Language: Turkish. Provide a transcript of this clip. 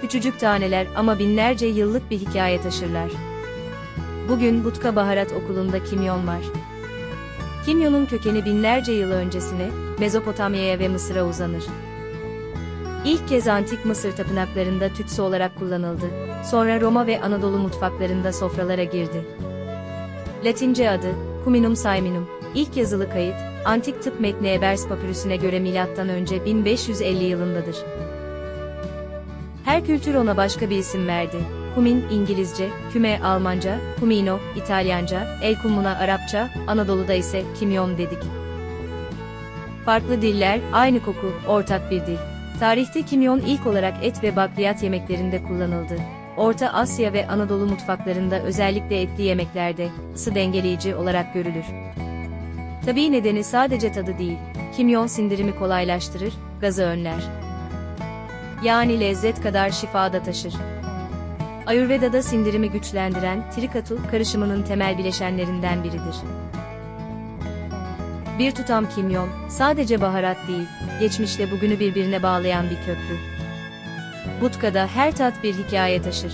Küçücük taneler ama binlerce yıllık bir hikaye taşırlar. Bugün Butka Baharat Okulu'nda kimyon var. Kimyonun kökeni binlerce yıl öncesine, Mezopotamya'ya ve Mısır'a uzanır. İlk kez antik Mısır tapınaklarında tütsü olarak kullanıldı. Sonra Roma ve Anadolu mutfaklarında sofralara girdi. Latince adı, Cuminum Saiminum. İlk yazılı kayıt, antik tıp metni Ebers papürüsüne göre milattan önce 1550 yılındadır. Her kültür ona başka bir isim verdi. Kumin İngilizce, küme Almanca, kumino İtalyanca, el kumuna Arapça, Anadolu'da ise kimyon dedik. Farklı diller, aynı koku, ortak bir dil. Tarihte kimyon ilk olarak et ve bakliyat yemeklerinde kullanıldı. Orta Asya ve Anadolu mutfaklarında özellikle etli yemeklerde ısı dengeleyici olarak görülür. Tabii nedeni sadece tadı değil, kimyon sindirimi kolaylaştırır, gazı önler. Yani lezzet kadar şifa da taşır. Ayurveda'da sindirimi güçlendiren trikatul karışımının temel bileşenlerinden biridir. Bir tutam kimyon, sadece baharat değil, geçmişle bugünü birbirine bağlayan bir köprü. Butka'da her tat bir hikaye taşır.